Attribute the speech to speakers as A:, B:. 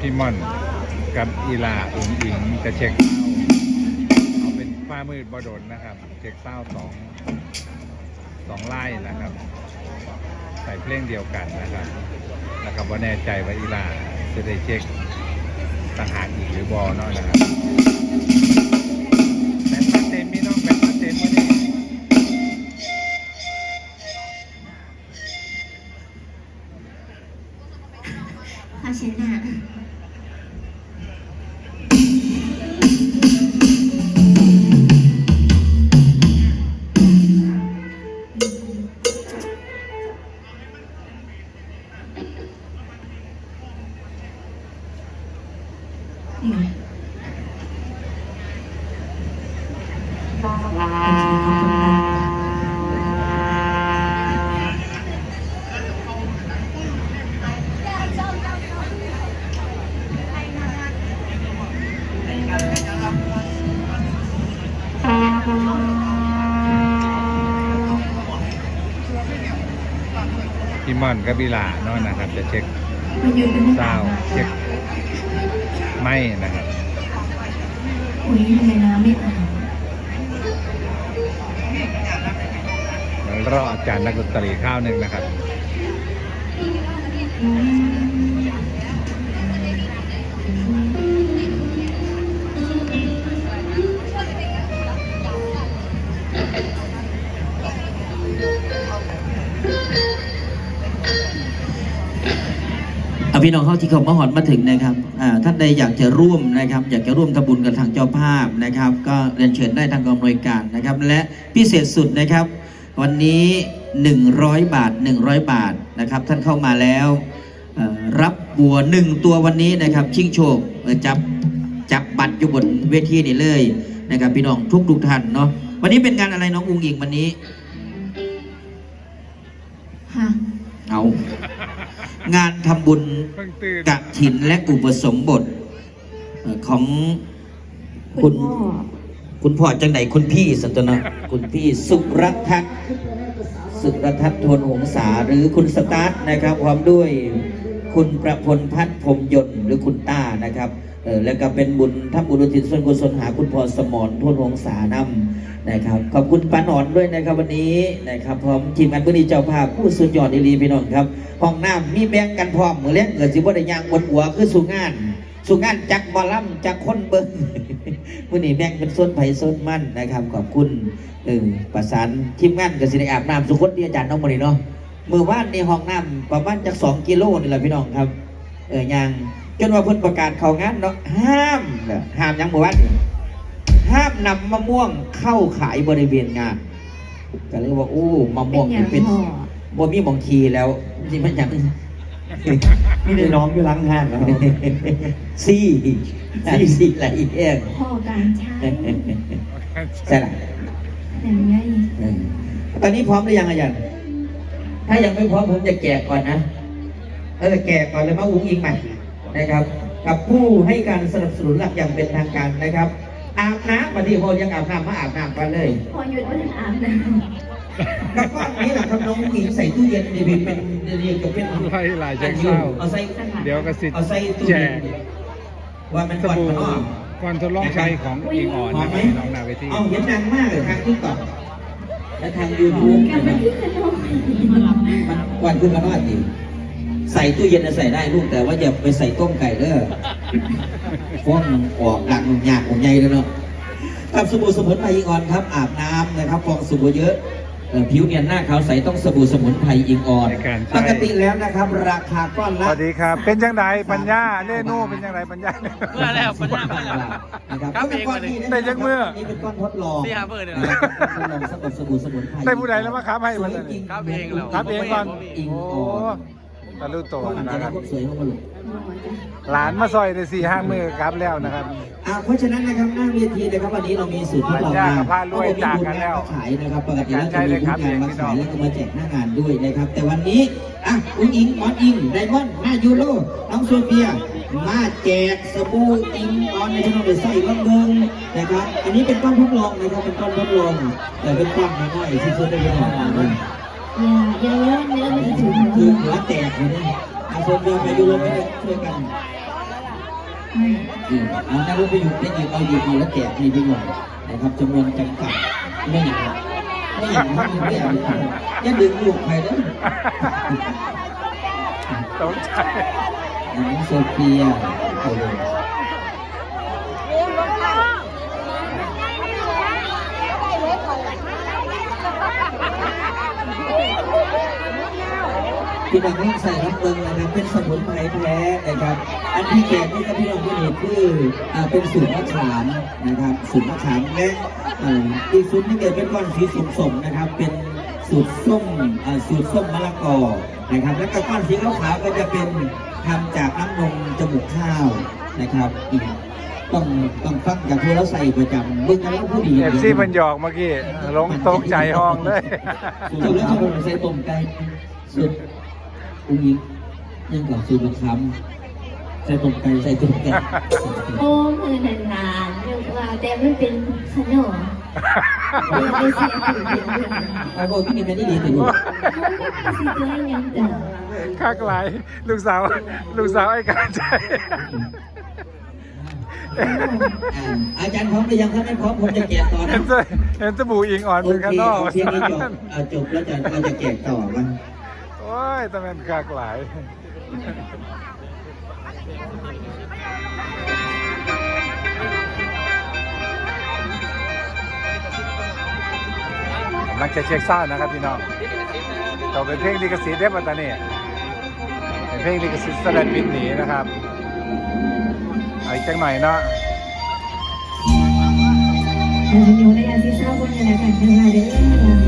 A: พี่ม่อนกับอีลาอุ๋งอิงจะเช็คเศร้าเอาเป็นฟ้ามืดบดนนะครับ เช็คเศร้าสองสองไล่นะครับ ใส่เพลงเดียวกันนะครับแล้วก็บ่แน่ใจว่าอีลาจะได้เช็คต่างหากอีกหรือบอเนาะนะครับแบตมาเต็มมีน้องแบตมาเต็มมาดิ
B: ภาชนะ
A: พี่ม่อนกับอีลาเนาะนะครับ จะเช็ค
B: มันยืนเป็น
A: เศร้าเช็คไม่นะครับ
B: อุ้ยทำไมน้ำไม่อาบ
A: รออาจารย์นักดนตรีข้าวหนึ่งนะครับ
C: อาพี่น้องเข้าที่เขามาหอดมาถึงนะครับอ่าท่านใดอยากจะร่วมนะครับ อยากจะร่วมทำบุญกับทางเจ้าภาพนะครับ ก็เรียนเชิญได้ทางกองอำนวยการนะครับ และพิเศษสุดนะครับ วันนี้ 100 บาท 100 บาทนะครับ ท่านเข้ามาแล้วเอ่อรับบัวหนึ่งตัววันนี้นะครับ ชิงโชคเอ่อจับจับบัตรอยู่บนเวทีนี่เลยนะครับพี่น้องทุกทุกๆท่านเนาะวันนี้เป็นงานอะไรน้องอุงอิงวันนี้
B: ฮะ
C: เอางานทำบุญ
A: เพิ่งตื่น
C: กะถินและอุปสมบทเอ่อของคุณ
B: พ่อ
C: คุณพ่อจังไหนคุณพี่สันตนะคุณพี่สุรทัศน์สุรทัศน์โทนหงษาหรือคุณสตาร์ทนะครับ พร้อมด้วยคุณประพลพัฒน์พรมยนต์หรือคุณต้านะครับเออแล้วก็เป็นบุญทำบุญอุทิศส่วนกุศลหาคุณพ่อสมรทนหงษานำนะครับ ขอบคุณปาหนอนด้วยนะครับวันนี้นะครับพร้อมทีมงานผู้นี้เจ้าภาพผู้สุดยอดอีหลีพี่น้องครับห้องน้ำมีแบ่งกันพร้อมเมือเลี้ยงเกิดสิบ่ได้ยางบนหัวคือสู่งาน สู่งานจักบอลำจักคนเบิ้งมื่อนี้แบ่งเป็นส่วนไผ่ส่วนมันนะครับ ขอบคุณเออประสานทีมงานกับสิได้อาบน้ำสุขคนที่อาจารย์น้องมานี่เนาะมือว่านในห้องน้ำประมาณจักสองกิโลนี่แหละพี่น้องครับ เออย่างจนว่าเพิ่นประกาศเขางานเนาะห้ามเด้อห้ามหยังมือว่านนี่ห้ามนำมะม่วงเข้าขายบริเวณงานก็เลยว่าโอ้มะ
B: เป็
C: ม่วนง
B: อย่าง
C: นี่เป็น
B: พ่อ
C: บ่มีหมองคีแล้วจริงมันอย่าง
D: มีแต่น้องอยู่หล้างห้างนะครับ
C: ซี่ซี่ซี่ไหลเอง
B: พ่อการใช้
C: ใช่ไหม
B: แต่ไง
C: เออตอนนี้พร้อมหรือยังอาจารย์ถ้ายังไม่พร้อมผมจะแกะก่อนนะ เออแกะก่อนเลยมาอุ้งอิงใหม่นะครับ กับผู้ให้การสนับสนุนหลักอย่างเป็นทางการนะครับ อาบน้ำวันนี้พอยังอาบน้ำมาอาบน้ำกันเลย
B: พ่อหยุดไม่ได้อาบน้
C: กับก้อนนี้แหละครับน้องอุ้งอิงใส่ตู้เย็นดีเป็นเป็นเรียงกับเป็น
A: ไล่หลายเช็คเศร้า
C: เอาใส่
A: เดี๋ยวก็สิ
C: เอาใส่ตู้
A: แจ
C: เย็
A: ก
C: นว่ามัน
A: ส
C: ก่อน
A: บู่
C: มันอ้อม
A: ก่อนทดลองใช้ของอิงอ่อนนะครับน้องนาเวที
C: เอาเห็นดังมากเลยทางทิกตอกและทางยูทูบำ
B: กันไปที่ขนม
C: มันวันขึ้นมาหน่อยดิใส่ตู้เย็นน่ะใส่ได้ลูกแต่ว่าอย่าไปใส่ต้มไก่เด้อฟ้องออกหลังยากของใหญ่เลยเนาะกับสบู่สมุนไพรอิงออนครับอาบน้ำนะครับฟองสบู่เยอะเอ่อ ผิวเนียนหน้าขาวใสต้องสบู่สมุนไพรอิงออน
A: ในการใช้
C: ปกติแล้วนะครับ ราคาก้อน
A: ส
C: ละ
A: วัสดีครับ เป็นจังไดปัญญาเล่โน่เป็นจังไดปัญญา
E: เมื่อแล้วปัญญาเมื่อแล้ว
C: นะครับ
E: ครับ
C: ก้อนนี้
A: ได้จักมื้อ
C: นี่เป็นก้อนทดลอง
E: สี่ห้าหมื่นเนี่ย
C: นะ
E: นะ
C: ครับทดลองสบู่สบู่สมุนไพร
A: ได้ผู้ใดแล้วมาครับให้
C: สว
A: มัน
C: ยจริง
E: ครับเองแล้ว
A: ครับเองก่อน
C: อิง
A: โอ้
C: ออน
A: ตะลุโต
C: ต้อง
A: นะ
C: นะ
A: ค
C: ค
A: รั
C: รั
A: บบ
C: สวยมากลูก
A: หลานมาซอยได้สี่ห้ามือครับแล้วนะครับ
C: อ่าเพราะฉะนั้นนะครับหน้าเวทีนะครับวันนี้เรามีสูตรทดลอง
A: ปัญญา
C: มา
A: กับพารวยจากกันแล้ว
C: ขายนะครับปกติแล้วจะ
A: ใช่เล
C: มี
A: ย
C: ทุ
A: ครั
C: ก
A: บ
C: งานมา
A: พี่น้
C: ขา
A: อยง
C: แล้วก็มาแจกหน้างานด้วยนะครับ แต่วันนี้อะอุ้งอิงหมอนอิงไดมอนด์หน้ายูโรน้องโซเฟียมาแจกสบู่อิงออนในที่เราไปใส่ก้อนเงินนะครับ อันนี้เป็นก้อนทดลองนะครับเป็นก้อนทดลองแต่เป็นก้อนน้อยๆที่เพื่อนได้ไปทำงานด้วย
B: อย่าอย่าเริ่มเริ่มจะถึง
C: คือหัวแตกเลยนะ อาโซเฟียไปยูโรไปช่วยกัน
B: ไม่
C: อืมเอานักรบไปอยู่ได้หยิบเอาหยิบมาแล้วแจกให้พี่หน่อยนะครับจำนวนจำกัดไม่อย่างนั้นไม่อย่างนั้นไม่อย่างนั้นอย่าดึงลูกใครเด้อ
A: ตกใจ
C: น้องโซเฟียโอ้โห พี่น้องให้ใส่รับเบิงนะครับเป็นสมุนไพรแท้นะครับ อันที่แจกนี่ก็พี่น้องผู้เห็นคืออ่าเป็นสูตรมะขามนะครับสูตรมะขามและอ่าอีกสูตรที่เกิดเป็นก้อนสีสมๆนะครับ เป็นสูตรส้มอ่าสูตรส้มมะละกอนะครับ แล้วก็ก้อนสีขาวๆก็จะเป็นทำจากน้ำนมจมูกข้าวนะครับอีกต้องต้องฟังจากที่เราใส่ประจำเบิ่งกันแล้วผู้ดี
A: เอฟซีมันหยอกเมื่อกี้ลงตกใจห้องเลย
C: สูตรมะขามใส่ต้มไก่สูตร อุ้งยิงยังกับสูตรมะขามใส่ต้มไก่ใส่ต้มไก่
B: โอ้มือนานๆเรียกว่าแต่มันเป็นขนมเรียกได้เสียถึงเป็นเรื่อง
C: เอาบอกพี่นี่แม่นี่ดีถึง
B: เขาสิเจอยังจ้ะ
A: คักหลายลูกสาวลูกสาวไอ้การใจ
C: อาจารย์พร้อมหรือยังถ้าไม่พร้อมผมจะแจกต่อ
A: เห็
C: นะ
A: นจะเห็นจมูกอิงอ่อน
C: โอ
A: เป็น
C: เค
A: ข้างนอก
C: เอาเพียงนี้จบเอาจบแล้วจะเราจะแจกต่อมัน
A: โอ้ยแต่มันคักหลายกำลังจะเช็คเศร้านะครับพี่น้องต่อเป็นเพลงลิขสิทธิ์ได้ปัตตานีเป็นเพลงลิขสิทธิ์สลัดปิดหนีนะครับเอาอีกจังหน่อยเนาะ
B: เราจะอยู่ในอาทิตย์เช้าวันนี้นะคะทำงานเรื่อยๆ